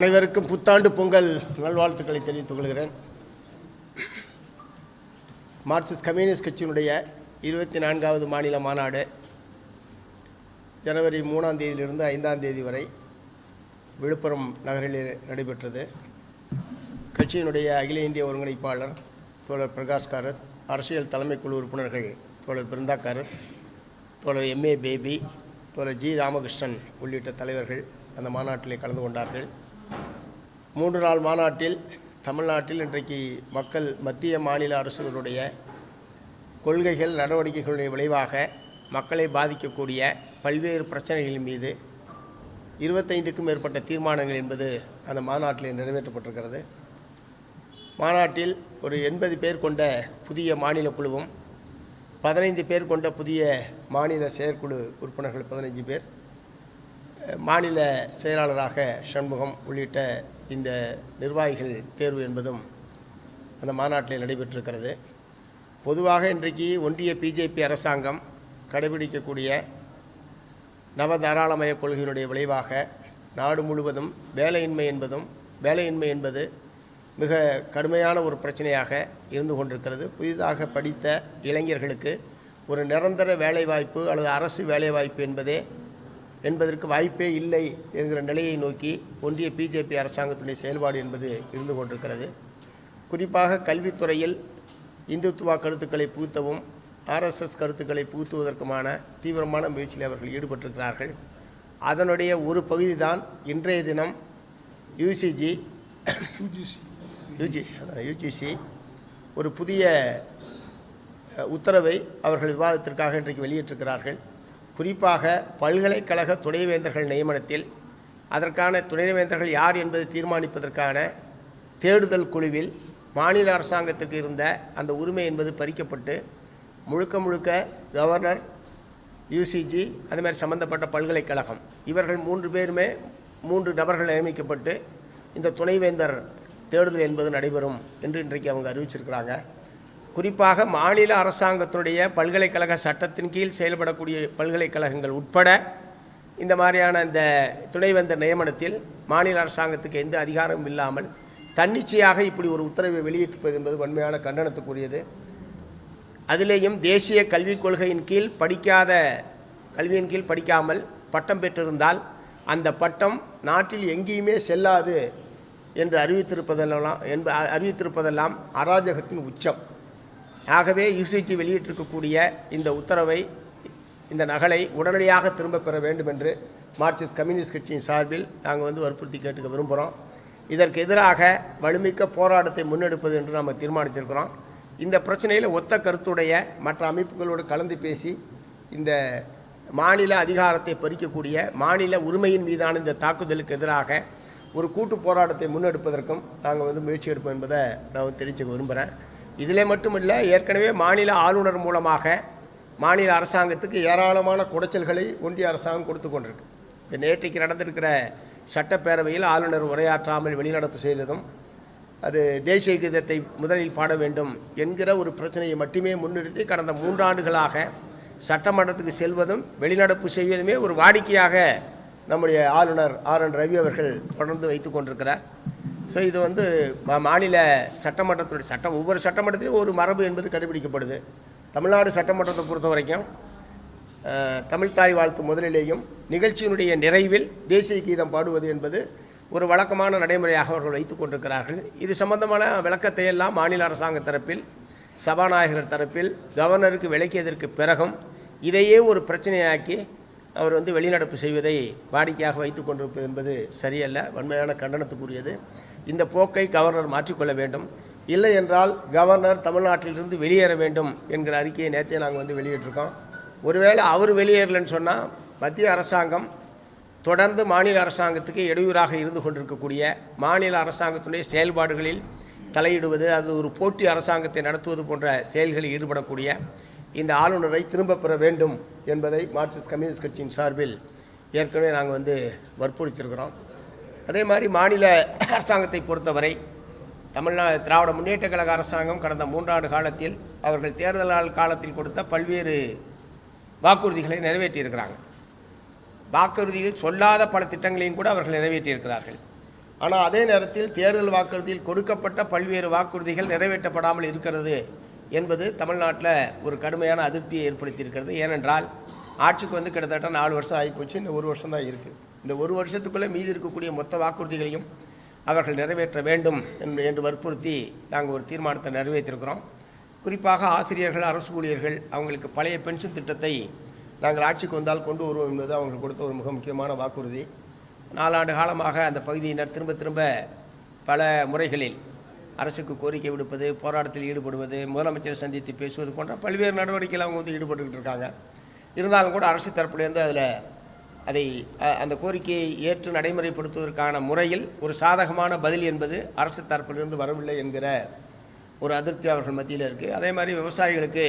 அனைவருக்கும் புத்தாண்டு பொங்கல் நல்வாழ்த்துக்களை தெரிவித்துக் கொள்கிறேன். மார்க்சிஸ்ட் கம்யூனிஸ்ட் கட்சியினுடைய இருபத்தி நான்காவது மாநில மாநாடு ஜனவரி மூணாம் தேதியிலிருந்து ஐந்தாம் தேதி வரை விழுப்புரம் நகரில் நடைபெற்றது. கட்சியினுடைய அகில இந்திய ஒருங்கிணைப்பாளர் தோழர் பிரகாஷ் காரத் அரசியல் தலைமை குழு உறுப்பினர்கள் தோழர் பிருந்தா காரத் தோழர் எம்ஏ பேபி தோழர் ஜி ராமகிருஷ்ணன் உள்ளிட்ட தலைவர்கள் அந்த மாநாட்டிலே கலந்து கொண்டார்கள். மூன்று நாள் மாநாட்டில் தமிழ்நாட்டில் இன்றைக்கு மக்கள் மத்திய மாநில அரசுகளுடைய கொள்கைகள் நடவடிக்கைகளுடைய விளைவாக மக்களை பாதிக்கக்கூடிய பல்வேறு பிரச்சனைகளின் மீது இருபத்தைந்துக்கும் மேற்பட்ட தீர்மானங்கள் என்பது அந்த மாநாட்டில் நிறைவேற்றப்பட்டிருக்கிறது. மாநாட்டில் ஒரு எண்பது பேர் கொண்ட புதிய மாநில குழுவும் பதினைந்து பேர் கொண்ட புதிய மாநில செயற்குழு உறுப்பினர்கள் பதினைஞ்சு பேர் மாநில செயலாளராக சண்முகம் உள்ளிட்ட இந்த நிர்வாகிகள் தேர்வு என்பதும் அந்த மாநாட்டில் நடைபெற்றிருக்கிறது. பொதுவாக இன்றைக்கு ஒன்றிய பிஜேபி அரசாங்கம் கடைபிடிக்கக்கூடிய நவதாராளமய கொள்கையினுடைய விளைவாக நாடு முழுவதும் வேலையின்மை என்பதும் வேலையின்மை என்பது மிக கடுமையான ஒரு பிரச்சனையாக இருந்து கொண்டிருக்கிறது. புதிதாக படித்த இளைஞர்களுக்கு ஒரு நிரந்தர வேலைவாய்ப்பு அல்லது அரசு வேலைவாய்ப்பு என்பதே என்பதற்கு வாய்ப்பே இல்லை என்கிற நிலையை நோக்கி ஒன்றிய பிஜேபி அரசாங்கத்துடைய செயல்பாடு என்பது இருந்து கொண்டிருக்கிறது. குறிப்பாக கல்வித்துறையில் இந்துத்துவா கருத்துக்களை புகுத்தவும் ஆர்எஸ்எஸ் கருத்துக்களை புகுத்துவதற்குமான தீவிரமான முயற்சியில் அவர்கள் ஈடுபட்டிருக்கிறார்கள். அதனுடைய ஒரு பகுதி தான் இன்றைய தினம் யூசிஜி யூஜி யூஜிசி ஒரு புதிய உத்தரவை அவர்கள் விவாதத்திற்காக இன்றைக்கு வெளியிட்டிருக்கிறார்கள். குறிப்பாக பல்கலைக்கழக துணைவேந்தர்கள் நியமனத்தில் அதற்கான துணைவேந்தர்கள் யார் என்பதை தீர்மானிப்பதற்கான தேடுதல் குழுவில் மாநில அரசாங்கத்திற்கு இருந்த அந்த உரிமை என்பது பறிக்கப்பட்டு முழுக்க முழுக்க கவர்னர் யூசிஜி அது மாதிரி சம்பந்தப்பட்ட பல்கலைக்கழகம் இவர்கள் மூன்று பேருமே மூன்று நபர்கள் நியமிக்கப்பட்டு இந்த துணைவேந்தர் தேடுதல் என்பது நடைபெறும் என்று இன்றைக்கு அவங்க அறிவிச்சிருக்கிறாங்க. குறிப்பாக மாநில அரசாங்கத்தினுடைய பல்கலைக்கழக சட்டத்தின் கீழ் செயல்படக்கூடிய பல்கலைக்கழகங்கள் உட்பட இந்த மாதிரியான இந்த துணைவேந்தர் நியமனத்தில் மாநில அரசாங்கத்துக்கு எந்த அதிகாரமும் இல்லாமல் தன்னிச்சையாக இப்படி ஒரு உத்தரவை வெளியிட்டிருப்பது என்பது வன்மையான கண்டனத்துக்குரியது. அதிலேயும் தேசிய கல்விக் கொள்கையின் கீழ் படிக்காத கல்வியின் கீழ் படிக்காமல் பட்டம் பெற்றிருந்தால் அந்த பட்டம் நாட்டில் எங்கேயுமே செல்லாது என்று அறிவித்திருப்பதெல்லாம் என்ப அறிவித்திருப்பதெல்லாம் அராஜகத்தின் உச்சம். ஆகவே யூசிஜி வெளியிட்டிருக்கக்கூடிய இந்த உத்தரவை இந்த நகலை உடனடியாக திரும்பப் பெற வேண்டும் என்று மார்க்சிஸ்ட் கம்யூனிஸ்ட் கட்சியின் சார்பில் நாங்கள் வந்து வற்புறுத்தி கேட்டுக்க விரும்புகிறோம் இதற்கு எதிராக வலுமிக்க போராட்டத்தை முன்னெடுப்பது என்று நாம் தீர்மானிச்சிருக்கிறோம். இந்த பிரச்சனையில் ஒத்த கருத்துடைய மற்ற அமைப்புகளோடு கலந்து பேசி இந்த மாநில அதிகாரத்தை பறிக்கக்கூடிய மாநில உரிமையின் மீதான இந்த தாக்குதலுக்கு எதிராக ஒரு கூட்டு போராட்டத்தை முன்னெடுப்பதற்கும் நாங்கள் வந்து முயற்சி எடுப்போம் என்பதை நான் தெரிவிச்சுக்க விரும்புகிறேன் இதில் மட்டுமில்லை ஏற்கனவே மாநில ஆளுநர் மூலமாக மாநில அரசாங்கத்துக்கு ஏராளமான குடைச்சல்களை ஒன்றிய அரசாங்கம் கொடுத்து கொண்டிருக்கு. இப்போ நேற்றைக்கு நடந்திருக்கிற சட்டப்பேரவையில் ஆளுநர் உரையாற்றாமல் வெளிநடப்பு செய்ததும் அது தேசிய கீதத்தை முதலில் பாட வேண்டும் என்கிற ஒரு பிரச்சனையை மட்டுமே முன்னிறுத்தி கடந்த மூன்றாண்டுகளாக சட்டமன்றத்துக்கு செல்வதும் வெளிநடப்பு செய்வதுமே ஒரு வாடிக்கையாக நம்முடைய ஆளுநர் ஆர் என் ரவி அவர்கள் தொடர்ந்து வைத்து கொண்டிருக்கிறார். ஸோ இது வந்து மா- மாநில சட்டமன்றத்துடைய சட்டம் ஒவ்வொரு சட்டமன்றத்திலையும் ஒரு மரபு என்பது கடைபிடிக்கப்படுது. தமிழ்நாடு சட்டமன்றத்தை பொறுத்த வரைக்கும் அஹ், வாழ்த்து முதலிலேயும் நிகழ்ச்சியினுடைய நிறைவில் தேசிய கீதம் பாடுவது என்பது ஒரு வழக்கமான நடைமுறையாக அவர்கள் வைத்துக் கொண்டிருக்கிறார்கள். இது சம்பந்தமான விளக்கத்தை எல்லாம் மாநில அரசாங்க தரப்பில் சபாநாயகர் தரப்பில் கவர்னருக்கு விளக்கியதற்கு பிறகும் இதையே ஒரு பிரச்சனையாக்கி அவர் வந்து வெளிநடப்பு செய்வதை வாடிக்கையாக வைத்து கொண்டிருப்பது என்பது சரியல்ல வன்மையான கண்டனத்துக்குரியது. இந்த போக்கை கவர்னர் மாற்றிக்கொள்ள வேண்டும். இல்லை என்றால் கவர்னர் தமிழ்நாட்டிலிருந்து வெளியேற வேண்டும் என்கிற அறிக்கையை நேற்றே நாங்கள் வந்து வெளியிட்டிருக்கோம். ஒருவேளை அவர் வெளியேறலன்னு சொன்னால் மத்திய அரசாங்கம் தொடர்ந்து மாநில அரசாங்கத்துக்கு இடையூறாக இருந்து கொண்டிருக்கக்கூடிய மாநில அரசாங்கத்தினுடைய செயல்பாடுகளில் தலையிடுவது அது ஒரு போட்டி அரசாங்கத்தை நடத்துவது போன்ற செயல்களில் ஈடுபடக்கூடிய இந்த ஆளுநரை திரும்பப் பெற வேண்டும் என்பதை மார்க்சிஸ்ட் கம்யூனிஸ்ட் கட்சியின் சார்பில் ஏற்கனவே நாங்கள் வந்து வற்புறுத்தியிருக்கிறோம். அதே மாதிரி மாநில அரசாங்கத்தை பொறுத்தவரை தமிழ்நாடு திராவிட முன்னேற்ற கழக அரசாங்கம் கடந்த மூன்றாண்டு காலத்தில் அவர்கள் தேர்தல் நாள் காலத்தில் கொடுத்த பல்வேறு வாக்குறுதிகளை நிறைவேற்றியிருக்கிறாங்க. வாக்குறுதியில் சொல்லாத பல திட்டங்களையும் கூட அவர்கள் நிறைவேற்றியிருக்கிறார்கள். ஆனால் அதே நேரத்தில் தேர்தல் வாக்குறுதியில் கொடுக்கப்பட்ட பல்வேறு வாக்குறுதிகள் நிறைவேற்றப்படாமல் இருக்கிறது என்பது தமிழ்நாட்டில் ஒரு கடுமையான அதிருப்தியை ஏற்படுத்தியிருக்கிறது. ஏனென்றால் ஆட்சிக்கு வந்து கிட்டத்தட்ட நாலு வருஷம் ஆகிப்போச்சு. இந்த ஒரு வருஷம் தான் இருக்குது இந்த ஒரு வருஷத்துக்குள்ளே மீதி இருக்கக்கூடிய மொத்த வாக்குறுதிகளையும் அவர்கள் நிறைவேற்ற வேண்டும் என்று என்று வற்புறுத்தி நாங்கள் ஒரு தீர்மானத்தை நிறைவேற்றிருக்கிறோம். குறிப்பாக ஆசிரியர்கள் அரசு ஊழியர்கள் அவங்களுக்கு பழைய பென்ஷன் திட்டத்தை நாங்கள் ஆட்சிக்கு வந்தால் கொண்டு வருவோம் என்பது அவங்களுக்கு கொடுத்த ஒரு மிக முக்கியமான வாக்குறுதி. நாலாண்டு காலமாக அந்த பகுதியினர் திரும்ப திரும்ப பல முறைகளில் அரசுக்கு கோரிக்கை விடுப்பது போராட்டத்தில் ஈடுபடுவது முதலமைச்சரை சந்தித்து பேசுவது போன்ற பல்வேறு நடவடிக்கைகள் அவங்க வந்து ஈடுபட்டுக்கிட்டு இருக்காங்க. இருந்தாலும் கூட அரசு தரப்புலேருந்து அதில் அதை அந்த கோரிக்கையை ஏற்று நடைமுறைப்படுத்துவதற்கான முறையில் ஒரு சாதகமான பதில் என்பது அரசு தரப்பிலிருந்து வரவில்லை என்கிற ஒரு அதிருப்தி அவர்கள் மத்தியில் இருக்குது அதே மாதிரி விவசாயிகளுக்கு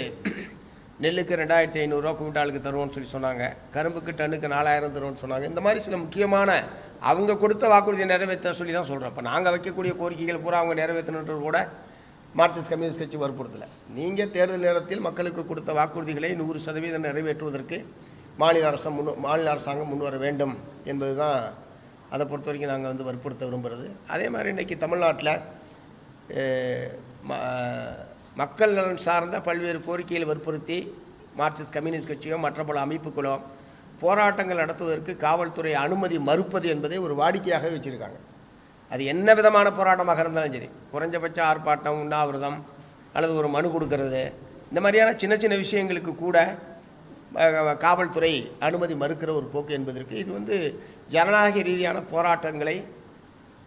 நெல்லுக்கு ரெண்டாயிரத்தி ஐநூறுரூவா குவிண்டாலுக்கு தருவோம்னு சொல்லி சொன்னாங்க. கரும்புக்கு டன்னுக்கு நாலாயிரம் தருவோம்னு சொன்னாங்க. இந்த மாதிரி சில முக்கியமான அவங்க கொடுத்த வாக்குறுதியை நிறைவேற்ற சொல்லி தான் சொல்கிறோம் இப்போ நாங்கள் வைக்கக்கூடிய கோரிக்கைகள் பூரா அவங்க நிறைவேற்றணுன்றது கூட மார்க்சிஸ்ட் கம்யூனிஸ்ட் கட்சி வற்புறுத்தலை. நீங்கள் தேர்தல் நேரத்தில் மக்களுக்கு கொடுத்த வாக்குறுதிகளை நூறு சதவீதம் நிறைவேற்றுவதற்கு மாநில அரசு முன் மாநில அரசாங்கம் முன்வர வேண்டும் என்பது தான் அதை பொறுத்த வரைக்கும் நாங்கள் வந்து வற்புறுத்த விரும்புகிறது அதே மாதிரி இன்றைக்கி தமிழ்நாட்டில் மக்கள் நலன் சார்ந்த பல்வேறு கோரிக்கைகளை வற்புறுத்தி மார்க்சிஸ்ட் கம்யூனிஸ்ட் கட்சியோ மற்ற பல அமைப்புகளோ போராட்டங்கள் நடத்துவதற்கு காவல்துறை அனுமதி மறுப்பது என்பதை ஒரு வாடிக்கையாக வச்சுருக்காங்க. அது என்ன விதமான போராட்டமாக இருந்தாலும் சரி குறைஞ்சபட்ச ஆர்ப்பாட்டம் உண்ணாவிரதம் அல்லது ஒரு மனு கொடுக்கறது இந்த மாதிரியான சின்ன சின்ன விஷயங்களுக்கு கூட காவல்துறை அனுமதி மறுக்கிற ஒரு போக்கு என்பதற்கு இது வந்து ஜனநாயக ரீதியான போராட்டங்களை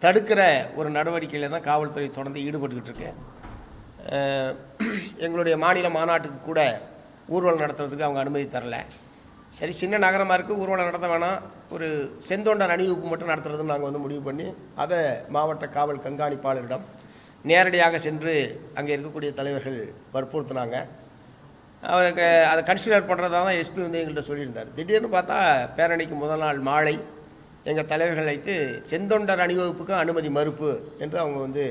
தடுக்கிற ஒரு நடவடிக்கையில் தான் காவல்துறை தொடர்ந்து ஈடுபட்டுக்கிட்டு இருக்கு. எங்களுடைய மாநில மாநாட்டுக்கு கூட ஊர்வலம் நடத்துறதுக்கு அவங்க அனுமதி தரல. சரி சின்ன நகரமாக இருக்குது ஊர்வலம் நடத்த வேணாம். ஒரு செந்தொண்டர் அணிவகுப்பு மட்டும் நடத்துறதுன்னு நாங்கள் வந்து முடிவு பண்ணி அதை மாவட்ட காவல் கண்காணிப்பாளரிடம் நேரடியாக சென்று அங்கே இருக்கக்கூடிய தலைவர்கள் வற்புறுத்தினாங்க. அவருக்கு அதை கன்சிடர் பண்ணுறதா தான் எஸ்பி வந்து எங்கள்கிட்ட சொல்லியிருந்தார். திடீர்னு பார்த்தா பேரணிக்கு முதல் நாள் மாலை எங்கள் தலைவர்கள் வைத்து செந்தொண்டர் அணிவகுப்புக்கு அனுமதி மறுப்பு என்று அவங்க வந்து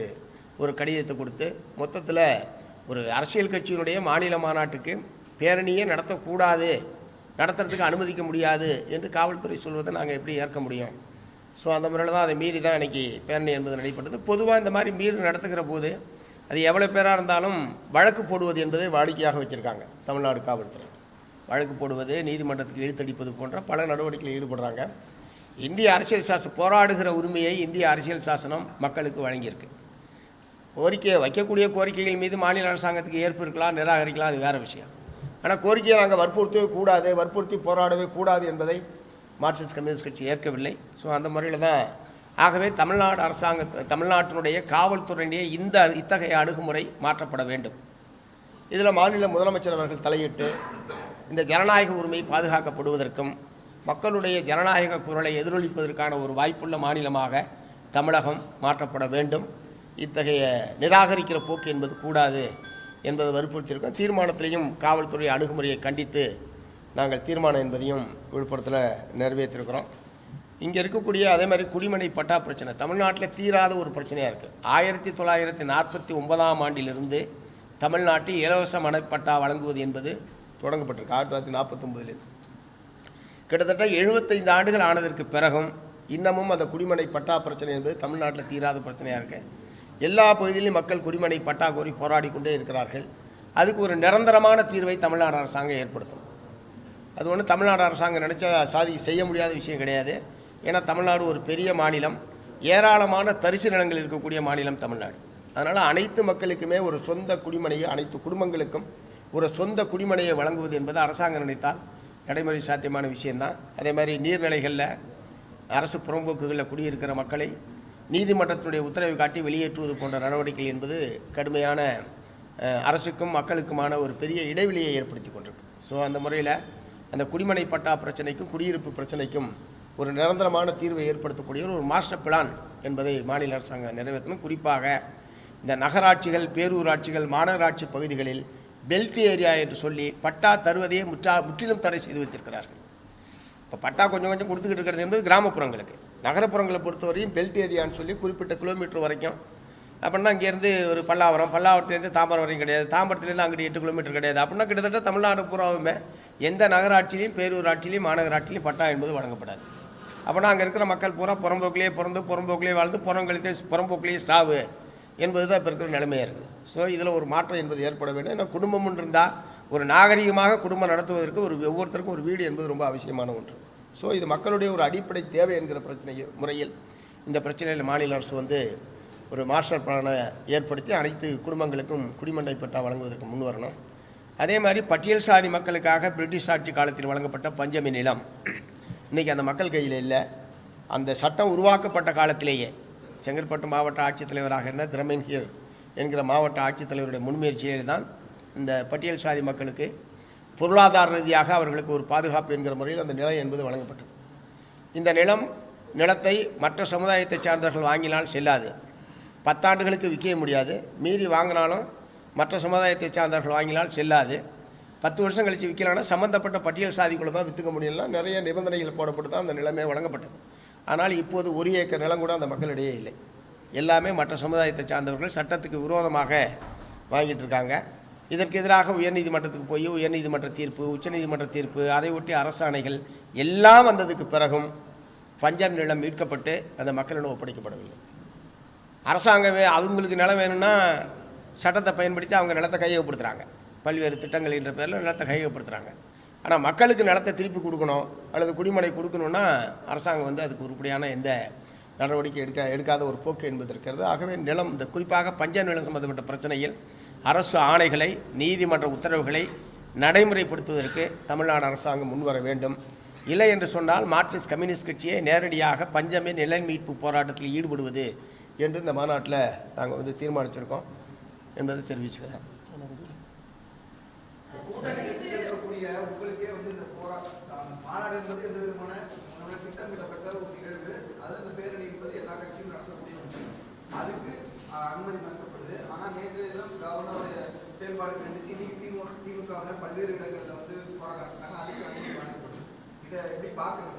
ஒரு கடிதத்தை கொடுத்து மொத்தத்தில் ஒரு அரசியல் கட்சியினுடைய மாநில மாநாட்டுக்கு பேரணியே நடத்தக்கூடாது நடத்துறதுக்கு அனுமதிக்க முடியாது என்று காவல்துறை சொல்வதை நாங்கள் எப்படி ஏற்க முடியும்? ஸோ அந்த முறையில் தான் அதை மீறி தான் இன்றைக்கி பேரணி என்பது நடைபெற்றது. பொதுவாக இந்த மாதிரி மீறி நடத்துகிற போது அது எவ்வளோ பேராக இருந்தாலும் வழக்கு போடுவது என்பதை வாடிக்கையாக வச்சுருக்காங்க தமிழ்நாடு காவல்துறை. வழக்கு போடுவது நீதிமன்றத்துக்கு இழுத்தடிப்பது போன்ற பல நடவடிக்கைகளில் ஈடுபடுறாங்க. இந்திய அரசியல் சாசனம் போராடுகிற உரிமையை இந்திய அரசியல் சாசனம் மக்களுக்கு வழங்கியிருக்கு. கோரிக்கை வைக்கக்கூடிய கோரிக்கைகள் மீது மாநில அரசாங்கத்துக்கு ஏற்பு இருக்கலாம் நிராகரிக்கலாம் அது வேறு விஷயம். ஆனால் கோரிக்கையை நாங்கள் வற்புறுத்தவே கூடாது வற்புறுத்தி போராடவே கூடாது என்பதை மார்க்சிஸ்ட் கம்யூனிஸ்ட் கட்சி ஏற்கவில்லை. ஸோ அந்த முறையில் தான் ஆகவே தமிழ்நாடு அரசாங்க தமிழ்நாட்டினுடைய காவல்துறையினுடைய இந்த இத்தகைய அணுகுமுறை மாற்றப்பட வேண்டும். இதில் மாநில முதலமைச்சர் அவர்கள் தலையிட்டு இந்த ஜனநாயக உரிமை பாதுகாக்கப்படுவதற்கும் மக்களுடைய ஜனநாயக குரலை எதிரொலிப்பதற்கான ஒரு வாய்ப்புள்ள மாநிலமாக தமிழகம் மாற்றப்பட வேண்டும். இத்தகைய நிராகரிக்கிற போக்கு என்பது கூடாது என்பதை வற்புறுத்தியிருக்கோம். தீர்மானத்திலையும் காவல்துறை அணுகுமுறையை கண்டித்து நாங்கள் தீர்மானம் என்பதையும் விழுப்புரத்தில் நிறைவேற்றிருக்கிறோம். இங்கே இருக்கக்கூடிய அதே மாதிரி குடிமனை பட்டா பிரச்சனை தமிழ்நாட்டில் தீராத ஒரு பிரச்சனையாக இருக்குது ஆயிரத்தி தொள்ளாயிரத்தி நாற்பத்தி ஒன்பதாம் ஆண்டிலிருந்து தமிழ்நாட்டில் இலவச மனைப்பட்டா வழங்குவது என்பது தொடங்கப்பட்டிருக்கு ஆயிரத்தி தொள்ளாயிரத்தி நாற்பத்தொம்பதுலேருந்து கிட்டத்தட்ட எழுபத்தைந்து ஆண்டுகள் ஆனதற்கு பிறகும் இன்னமும் அந்த குடிமனை பட்டா பிரச்சனை என்பது தமிழ்நாட்டில் தீராத பிரச்சனையாக இருக்குது எல்லா பகுதியிலும் மக்கள் குடிமனை பட்டா கோரி போராடி கொண்டே இருக்கிறார்கள். அதுக்கு ஒரு நிரந்தரமான தீர்வை தமிழ்நாடு அரசாங்கம் ஏற்படுத்தும். அது ஒன்று தமிழ்நாடு அரசாங்கம் நினச்சா சாதி செய்ய முடியாத விஷயம் கிடையாது. ஏன்னா தமிழ்நாடு ஒரு பெரிய மாநிலம். ஏராளமான தரிசு நிலங்கள் இருக்கக்கூடிய மாநிலம் தமிழ்நாடு. அதனால் அனைத்து மக்களுக்குமே ஒரு சொந்த குடிமனையை அனைத்து குடும்பங்களுக்கும் ஒரு சொந்த குடிமனையை வழங்குவது என்பது அரசாங்கம் நினைத்தால் நடைமுறை சாத்தியமான விஷயம்தான். அதே மாதிரி நீர்நிலைகளில் அரசு புறம்போக்குகளில் குடியிருக்கிற மக்களை நீதிமன்றத்தினுடைய உத்தரவை காட்டி வெளியேற்றுவது போன்ற நடவடிக்கை என்பது கடுமையான அரசுக்கும் மக்களுக்குமான ஒரு பெரிய இடைவெளியை ஏற்படுத்தி கொண்டிருக்கு. ஸோ அந்த முறையில் அந்த குடிமனை பட்டா பிரச்சனைக்கும் குடியிருப்பு பிரச்சனைக்கும் ஒரு நிரந்தரமான தீர்வை ஏற்படுத்தக்கூடிய ஒரு மாஸ்டர் பிளான் என்பதை மாநில அரசாங்கம் நிறைவேற்றணும். குறிப்பாக இந்த நகராட்சிகள் பேரூராட்சிகள் மாநகராட்சி பகுதிகளில் பெல்ட் ஏரியா என்று சொல்லி பட்டா தருவதையே முற்றா முற்றிலும் தடை செய்து வைத்திருக்கிறார்கள். இப்போ பட்டா கொஞ்சம் கொஞ்சம் கொடுத்துக்கிட்டு இருக்கிறது என்பது கிராமப்புறங்களுக்கு. நகரப்புறங்களை பொறுத்தவரையும் பெல்ட் ஏரியான்னு சொல்லி குறிப்பிட்ட கிலோமீட்டர் வரைக்கும். அப்படின்னா இங்கேருந்து ஒரு பல்லாவரம் பல்லாவரத்துலேருந்து தாம்பரம் வரையும் கிடையாது. தாம்பரத்துலேருந்து அங்கிட்டு எட்டு கிலோமீட்டர் கிடையாது. அப்படின்னா கிட்டத்தட்ட தமிழ்நாடு பூராவுமே எந்த நகராட்சியிலையும் பேரூராட்சியிலையும் மாநகராட்சியிலையும் பட்டா என்பது வழங்கப்படாது. அப்படின்னா அங்கே இருக்கிற மக்கள் பூரா புறம்போக்கிலேயே பிறந்து புறம்போக்கிலேயே வாழ்ந்து புறங்களுக்கு புறம்போக்கிலேயே சாவு என்பது தான் இப்போ இருக்கிற நிலைமையாக இருக்குது. ஸோ இதில் ஒரு மாற்றம் என்பது ஏற்பட வேண்டும். ஏன்னா குடும்பம் இருந்தால் ஒரு நாகரிகமாக குடும்பம் நடத்துவதற்கு ஒரு ஒவ்வொருத்தருக்கும் ஒரு வீடு என்பது ரொம்ப அவசியமான ஒன்று. ஸோ இது மக்களுடைய ஒரு அடிப்படை தேவை என்கிற பிரச்சனை முறையில் இந்த பிரச்சனையில் மாநில அரசு வந்து ஒரு மாஸ்டர் பிளானை ஏற்படுத்தி அனைத்து குடும்பங்களுக்கும் குடிமண்டை பட்டா வழங்குவதற்கு முன் வரணும். அதே மாதிரி பட்டியல் சாதி மக்களுக்காக பிரிட்டிஷ் ஆட்சி காலத்தில் வழங்கப்பட்ட பஞ்சமி நிலம். இன்றைக்கி அந்த மக்கள் கையில் இல்லை. அந்த சட்டம் உருவாக்கப்பட்ட காலத்திலேயே செங்கல்பட்டு மாவட்ட ஆட்சித்தலைவராக இருந்த திரமேன் ஹியர் என்கிற மாவட்ட ஆட்சித்தலைவருடைய முன்முயற்சியில் தான் இந்த பட்டியல் சாதி மக்களுக்கு பொருளாதார ரீதியாக அவர்களுக்கு ஒரு பாதுகாப்பு என்கிற முறையில் அந்த நிலம் என்பது வழங்கப்பட்டது. இந்த நிலம் நிலத்தை மற்ற சமுதாயத்தை சார்ந்தவர்கள் வாங்கினால் செல்லாது. பத்தாண்டுகளுக்கு விற்க முடியாது. மீறி வாங்கினாலும் மற்ற சமுதாயத்தை சார்ந்தவர்கள் வாங்கினால் செல்லாது. பத்து வருஷம் கழித்து விற்கலாம்னா சம்மந்தப்பட்ட பட்டியல் சாதிக்குள்ள தான் விற்றுக்க முடியலாம் நிறைய நிபந்தனைகள் போடப்பட்டு தான் அந்த நிலமே வழங்கப்பட்டது. ஆனால் இப்போது ஒரு ஏக்கர் நிலம் கூட அந்த மக்களிடையே இல்லை. எல்லாமே மற்ற சமுதாயத்தை சார்ந்தவர்கள் சட்டத்துக்கு விரோதமாக வாங்கிட்டு இருக்காங்க. இதற்கு எதிராக உயர்நீதிமன்றத்துக்கு போய் உயர்நீதிமன்ற தீர்ப்பு உச்சநீதிமன்ற தீர்ப்பு அதை ஒட்டி அரசாணைகள் எல்லாம் வந்ததுக்கு பிறகும் பஞ்சாப் நிலம் மீட்கப்பட்டு அந்த மக்களிடம் ஒப்படைக்கப்படவில்லை. அரசாங்கமே அவங்களுக்கு நிலம் வேணும்னா சட்டத்தை பயன்படுத்தி அவங்க நிலத்தை கையகப்படுத்துகிறாங்க பல்வேறு திட்டங்கள் என்ற பேரில் நிலத்தை கையகப்படுத்துகிறாங்க ஆனால் மக்களுக்கு நிலத்தை திருப்பி கொடுக்கணும் அல்லது குடிமனை கொடுக்கணும்னா அரசாங்கம் வந்து அதுக்கு உருப்படியான எந்த நடவடிக்கை எடுக்க எடுக்காத ஒரு போக்கு என்பது இருக்கிறது. ஆகவே நிலம் இந்த குறிப்பாக பஞ்ச நிலம் சம்பந்தப்பட்ட பிரச்சனையில் அரசு ஆணைகளை நீதிமன்ற உத்தரவுகளை நடைமுறைப்படுத்துவதற்கு தமிழ்நாடு அரசாங்கம் முன்வர வேண்டும். இல்லை என்று சொன்னால் மார்க்சிஸ்ட் கம்யூனிஸ்ட் கட்சியை நேரடியாக பஞ்சமே நிலை மீட்பு போராட்டத்தில் ஈடுபடுவது என்று இந்த மாநாட்டில் நாங்கள் வந்து தீர்மானிச்சிருக்கோம் என்பதை தெரிவிச்சுக்கிறேன். அதுக்கு அனுமதி மறுக்கப்படுது ஆனால் நேற்று தினம் கவர்னருடைய செயல்பாடு கண்டிச்சு இன்னைக்கு திமுக திமுகவினர் பல்வேறு இடங்களில் வந்து போராட்டம் அதுக்கு அனுமதி இதை எப்படி பார்க்கறது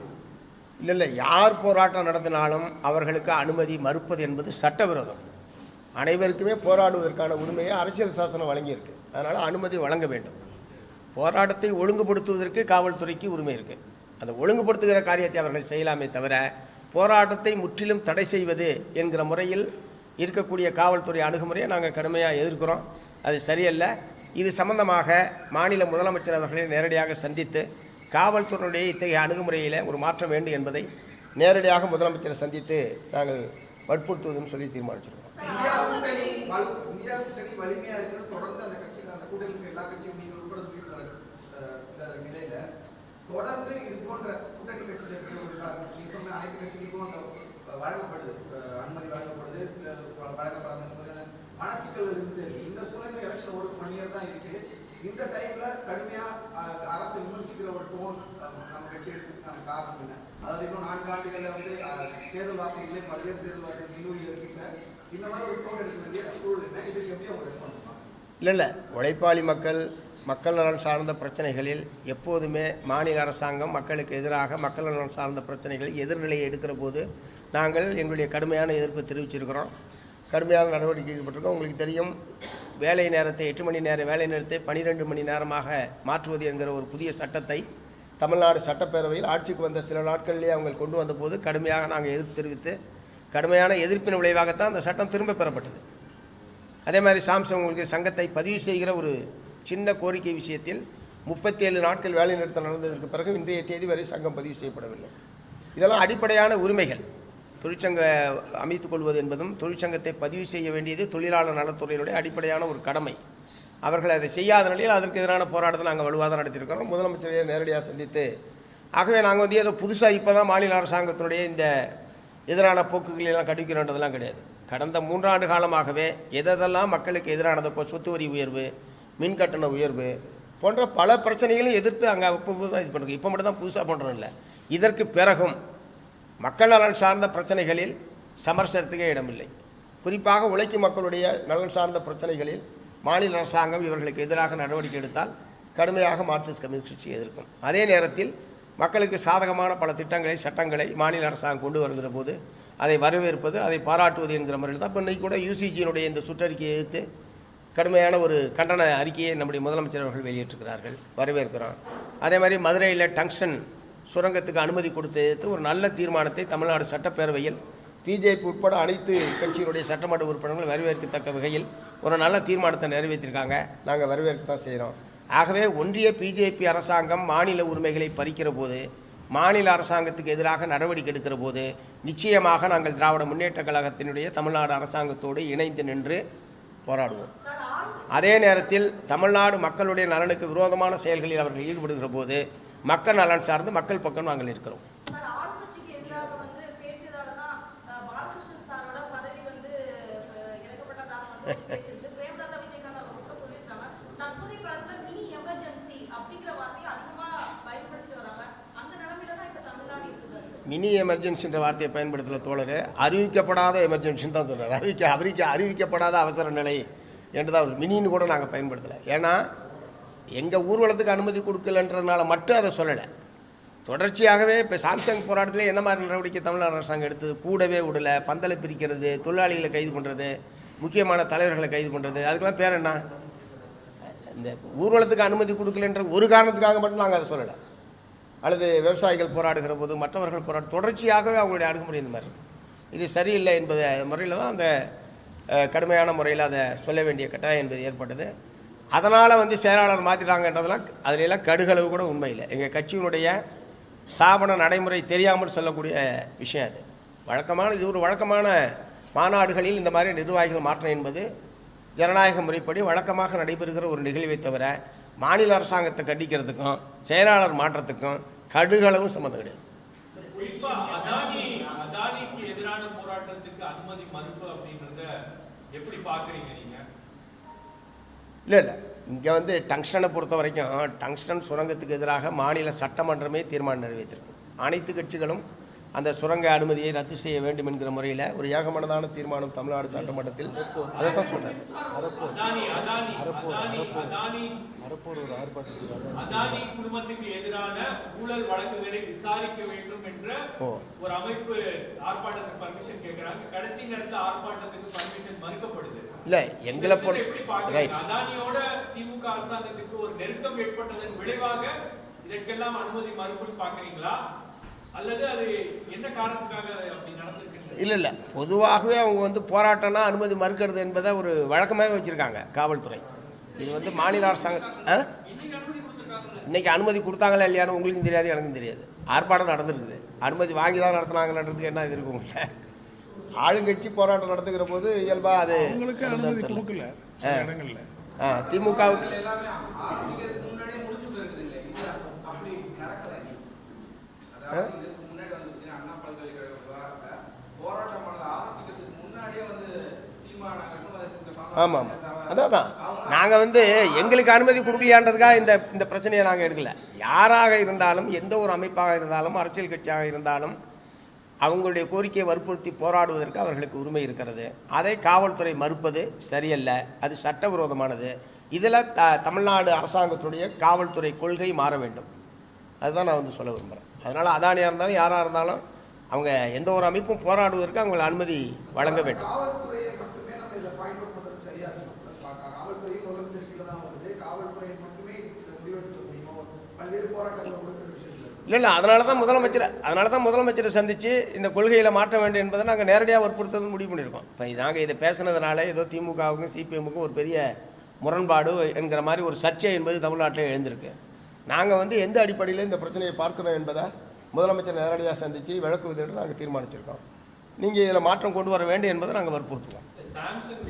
இல்லை இல்லை. யார் போராட்டம் நடத்தினாலும் அவர்களுக்கு அனுமதி மறுப்பது என்பது சட்டவிரோதம். அனைவருக்குமே போராடுவதற்கான உரிமையை அரசியல் சாசனம் வழங்கியிருக்கு. அதனால் அனுமதி வழங்க வேண்டும். போராட்டத்தை ஒழுங்குபடுத்துவதற்கு காவல்துறைக்கு உரிமை இருக்குது அந்த ஒழுங்குபடுத்துகிற காரியத்தை அவர்கள் செய்யலாமே தவிர போராட்டத்தை முற்றிலும் தடை செய்வது என்கிற முறையில் இருக்கக்கூடிய காவல்துறை அணுகுமுறையை நாங்கள் கடுமையாக எதிர்க்கிறோம். அது சரியல்ல. இது சம்பந்தமாக மாநில முதலமைச்சர் அவர்களை நேரடியாக சந்தித்து காவல்துறையினுடைய இத்தகைய அணுகுமுறையில் ஒரு மாற்றம் வேண்டும் என்பதை நேரடியாக முதலமைச்சரை சந்தித்து நாங்கள் வற்புறுத்துவதுன்னு சொல்லி தீர்மானிச்சிருக்கோம். தொடர்ந்து இது போன்ற கூட்டணி கட்சிகள் அந்த கட்சியும் நீங்கள் உட்பட சொல்லிட்டு வர அஹ், இந்த நிலையில தொடர்ந்து இது போன்ற கூட்டணி கட்சிகள் இருக்கிற ஒரு காரணம். நீங்க சொன்ன அனைத்து கட்சிகளுக்கும் அந்த அஹ், வழங்கப்படுது அஹ், அனுமதி வழங்கப்படுது சில வ- வழங்கப்படாத மாதிரியான மனச்சிக்கல் இருந்து இந்த சூழ்நிலை எலெக்ஷன் ஒரு ஒன் இயர் தான் இருக்கு இந்த டைம்ல கடுமையா அரசு விமர்சிக்கிற ஒரு டோன் நம்ம கட்சி எடுக்கிறதுக்கான காரணம் என்ன? அதாவது இன்னும் நான்கு ஆண்டுகள்ல வந்து தேர்தல் வாக்குகளே பல்வேறு தேர்தல் வாக்குகள் நிலுவையில் இருக்கின்ற இந்த மாதிரி ஒரு டோன் எடுக்க வேண்டிய சூழல் என்ன? இதுக்கு எப்படி அவங்க ரெஸ்பான்ஸ் பண்ணுவாங்க? இல்லை இல்லை. உழைப்பாளி மக்கள் மக்கள் நலன் சார்ந்த பிரச்சனைகளில் எப்போதுமே மாநில அரசாங்கம் மக்களுக்கு எதிராக மக்கள் நலன் சார்ந்த பிரச்சனைகள் எதிர்நிலையை எடுக்கிற போது நாங்கள் எங்களுடைய கடுமையான எதிர்ப்பை தெரிவிச்சிருக்கிறோம். கடுமையான நடவடிக்கை எடுக்கப்பட்டிருக்கோம். உங்களுக்கு தெரியும் வேலை நேரத்தை எட்டு மணி நேர வேலை நேரத்தை பனிரெண்டு மணி நேரமாக மாற்றுவது என்கிற ஒரு புதிய சட்டத்தை தமிழ்நாடு சட்டப்பேரவையில் ஆட்சிக்கு வந்த சில நாட்களிலேயே அவங்க கொண்டு வந்தபோது கடுமையாக நாங்கள் எதிர்ப்பு தெரிவித்து கடுமையான எதிர்ப்பின் விளைவாகத்தான் அந்த சட்டம் திரும்ப பெறப்பட்டது. அதே மாதிரி சாம்சங் உங்களுக்கு சங்கத்தை பதிவு செய்கிற ஒரு சின்ன கோரிக்கை விஷயத்தில் முப்பத்தேழு நாட்கள் வேலை நிறுத்தம் நடந்ததற்கு பிறகு இன்றைய தேதி வரை சங்கம் பதிவு செய்யப்படவில்லை. இதெல்லாம் அடிப்படையான உரிமைகள். தொழிற்சங்க அமைத்துக் கொள்வது என்பதும் தொழிற்சங்கத்தை பதிவு செய்ய வேண்டியது தொழிலாளர் நலத்துறையினுடைய அடிப்படையான ஒரு கடமை. அவர்கள் அதை செய்யாத நிலையில் அதற்கு எதிரான போராட்டத்தை நாங்கள் வலுவாக நடத்தியிருக்கிறோம். முதலமைச்சரையே நேரடியாக சந்தித்து ஆகவே நாங்கள் வந்து ஏதோ புதுசாக இப்போ தான் மாநில அரசாங்கத்தினுடைய இந்த எதிரான போக்குகளை எல்லாம் கடிக்கிறோன்றதெல்லாம் கிடையாது. கடந்த மூன்றாண்டு காலமாகவே எதெல்லாம் மக்களுக்கு எதிரானது இப்போ சொத்து வரி உயர்வு மின் கட்டண உயர்வு போன்ற பல பிரச்சனைகளையும் எதிர்த்து அங்கே அப்போ தான் இது பண்ணுறோம். இப்போ மட்டும் தான் புதுசாக பண்ணுறோம் இல்லை. இதற்கு பிறகும் மக்கள் நலன் சார்ந்த பிரச்சனைகளில் சமரசத்துக்கே இடமில்லை. குறிப்பாக உழைக்கும் மக்களுடைய நலன் சார்ந்த பிரச்சனைகளில் மாநில அரசாங்கம் இவர்களுக்கு எதிராக நடவடிக்கை எடுத்தால் கடுமையாக மார்க்சிஸ்ட் கம்யூனிஸ்ட் கட்சி எதிர்க்கும். அதே நேரத்தில் மக்களுக்கு சாதகமான பல திட்டங்களை சட்டங்களை மாநில அரசாங்கம் கொண்டு வருகிற போது அதை வரவேற்பது அதை பாராட்டுவது என்கிற முறையில் தான் இப்போ இன்னைக்கு கூட யூசிஜியினுடைய இந்த சுற்றறிக்கையை எதிர்த்து கடுமையான ஒரு கண்டன அறிக்கையை நம்முடைய முதலமைச்சர் அவர்கள் வெளியிட்டிருக்கிறார்கள் வரவேற்கிறோம். அதே மாதிரி மதுரையில் டங்ஷன் சுரங்கத்துக்கு அனுமதி கொடுத்து ஒரு நல்ல தீர்மானத்தை தமிழ்நாடு சட்டப்பேரவையில் பிஜேபி உட்பட அனைத்து கட்சியினுடைய சட்டமன்ற உறுப்பினர்கள் வரவேற்கத்தக்க வகையில் ஒரு நல்ல தீர்மானத்தை நிறைவேற்றியிருக்காங்க நாங்கள் வரவேற்க தான் செய்கிறோம் ஆகவே ஒன்றிய பிஜேபி அரசாங்கம் மாநில உரிமைகளை பறிக்கிற போது மாநில அரசாங்கத்துக்கு எதிராக நடவடிக்கை எடுக்கிற போது நிச்சயமாக நாங்கள் திராவிட முன்னேற்றக் கழகத்தினுடைய தமிழ்நாடு அரசாங்கத்தோடு இணைந்து நின்று போராடுவோம். அதே நேரத்தில் தமிழ்நாடு மக்களுடைய நலனுக்கு விரோதமான செயல்களில் அவர்கள் ஈடுபடுகிற போது மக்கள் நலன் சார்ந்து மக்கள் பக்கம் நாங்கள் இருக்கிறோம். மினி எமர்ஜென்சின்ற வார்த்தையை பயன்படுத்தல தோழர் அறிவிக்கப்படாத எமர்ஜென்சின்னு தான் சொல்கிறார் அறிவிக்க அறிவிக்க அறிவிக்கப்படாத அவசர நிலை என்று தான் மினின்னு கூட நாங்கள் பயன்படுத்தலை. ஏன்னா எங்கள் ஊர்வலத்துக்கு அனுமதி கொடுக்கலன்றதுனால மட்டும் அதை சொல்லலை. தொடர்ச்சியாகவே இப்போ சாம்சங் போராட்டத்தில் என்ன மாதிரி நடவடிக்கை தமிழ்நாடு அரசாங்கம் எடுத்தது? கூடவே விடலை. பந்தலை பிரிக்கிறது தொழிலாளிகளை கைது பண்ணுறது முக்கியமான தலைவர்களை கைது பண்ணுறது அதுக்கெல்லாம் பேர் என்ன? இந்த ஊர்வலத்துக்கு அனுமதி கொடுக்கலன்ற ஒரு காரணத்துக்காக மட்டும் நாங்கள் அதை சொல்லலை. அல்லது விவசாயிகள் போராடுகிற போது மற்றவர்கள் போராட தொடர்ச்சியாகவே அவங்களுடைய அணுகுமுறை இந்த மாதிரி இருக்கும். இது சரியில்லை என்பது முறையில் தான் அந்த கடுமையான முறையில் அதை சொல்ல வேண்டிய கட்டாயம் என்பது ஏற்பட்டது. அதனால் வந்து செயலாளர் மாற்றிட்டாங்கன்றதெல்லாம் அதிலெல்லாம் கடுகளவு கூட உண்மை இல்லை. எங்கள் கட்சியினுடைய ஸ்தாபன நடைமுறை தெரியாமல் சொல்லக்கூடிய விஷயம் அது. வழக்கமான இது ஒரு வழக்கமான மாநாடுகளில் இந்த மாதிரி நிர்வாகிகள் மாற்றம் என்பது ஜனநாயக முறைப்படி வழக்கமாக நடைபெறுகிற ஒரு நிகழ்வை தவிர மாநில அரசாங்கத்தை கண்டிக்கிறதுக்கும் செயலாளர் மாற்றத்துக்கும் கடுகளவும் சம்மந்தம் கிடையாது. அதானிக்கு எதிரான போராட்டத்துக்கு அனுமதி மறுப்பு அப்படின்றத எப்படி பார்க்குறீங்க இல்லை இல்லை. இங்கே வந்து டங்ஸ்டனை பொறுத்த வரைக்கும் டங்ஸ்டன் சுரங்கத்துக்கு எதிராக மாநில சட்டமன்றமே தீர்மானம் நிறைவேற்றிருக்கு. அனைத்து கட்சிகளும் அந்த சுரங்க அனுமதியை ரத்து செய்ய வேண்டும் என்கிற முறையில் ஒரு ஏகமனதான தீர்மானம் தமிழ்நாடு சட்டமன்றத்தில் அதை தான் சொல்கிறார். ஒரு அமைப்பு ஆர்ப்பாட்டத்துக்கு பர்மிஷன் கேக்குறாங்க. கடைசி நேரத்துல ஆர்ப்பாட்டத்துக்கு பர்மிஷன் மறுக்கப்படுது இல்லை எங்களை பொறுத்த ரைட் அதானியோட திமுக அரசாங்கத்துக்கு ஒரு நெருக்கம் ஏற்பட்டதன் விளைவாக இதற்கெல்லாம் அனுமதி மறுப்புன்னு பாக்குறீங்களா அல்லது அது என்ன காரணத்துக்காக அப்படி நடந்திருக்கு இல்லை இல்லை. பொதுவாகவே அவங்க வந்து போராட்டம்னா அனுமதி மறுக்கிறது என்பதை ஒரு வழக்கமாகவே வச்சுருக்காங்க காவல்துறை. இது வந்து மாநில அரசாங்கம் ஆ? இன்னைக்கு அனுமதி கொடுத்தாங்களா இல்லையான்னு உங்களுக்கும் தெரியாது எனக்கும் தெரியாது. ஆர்ப்பாட்டம் நடந்திருக்குது. அனுமதி வாங்கி தான் நடத்துனாங்கன்றதுக்கு என்ன இது இருக்கும்? ஆளுங்கட்சி போராட்டம் நடத்துகிற போது இயல்பாக அது திமுகவுக்கு ஆமாம் ஆமாம் அதான் தான் நாங்கள் வந்து எங்களுக்கு அனுமதி கொடுக்கலையான்றதுக்காக இந்த இந்த பிரச்சனையை நாங்கள் எடுக்கல. யாராக இருந்தாலும் எந்த ஒரு அமைப்பாக இருந்தாலும் அரசியல் கட்சியாக இருந்தாலும் அவங்களுடைய கோரிக்கையை வற்புறுத்தி போராடுவதற்கு அவர்களுக்கு உரிமை இருக்கிறது. அதை காவல்துறை மறுப்பது சரியல்ல. அது சட்டவிரோதமானது. இதில் த தமிழ்நாடு அரசாங்கத்துடைய காவல்துறை கொள்கை மாற வேண்டும். அதுதான் நான் வந்து சொல்ல விரும்புகிறேன் அதனால் அதானியாக இருந்தாலும் யாராக இருந்தாலும் அவங்க எந்த ஒரு அமைப்பும் போராடுவதற்கு அவங்களை அனுமதி வழங்க வேண்டும் காவல்துறையை மட்டுமே நம்ம இதில் பாயிண்ட் அவுட் பண்ணுறது சரியா இருக்கும் காவல்துறை முதலமைச்சர் கீழே தான் வருது காவல்துறை மட்டுமே இதை முடிவெடுக்க முடியும் பல்வேறு போராட்டங்கள் கொடுக்குற விஷயத்தில் இல்லை இல்லை அதனால தான் முதலமைச்சர் அதனால தான் முதலமைச்சரை சந்தித்து இந்த கொள்கையில் மாற்ற வேண்டும் என்பதை நாங்கள் நேரடியாக வற்புறுத்தது முடிவு பண்ணியிருக்கோம். இப்போ நாங்கள் இதை பேசுனதுனால ஏதோ திமுகவுக்கும் சிபிஎம்முக்கும் ஒரு பெரிய முரண்பாடு என்கிற மாதிரி ஒரு சர்ச்சை என்பது தமிழ்நாட்டில் எழுந்திருக்கு. நாங்கள் வந்து எந்த அடிப்படையில் இந்த பிரச்சனையை பார்க்கணும் என்பதை முதலமைச்சர் நேரடியாக சந்தித்து விளக்குவதற்கு நாங்கள் தீர்மானிச்சிருக்கோம். நீங்கள் இதில் மாற்றம் கொண்டு வர வேண்டும் என்பதை நாங்கள் வற்புறுத்துவோம். சாம்சங்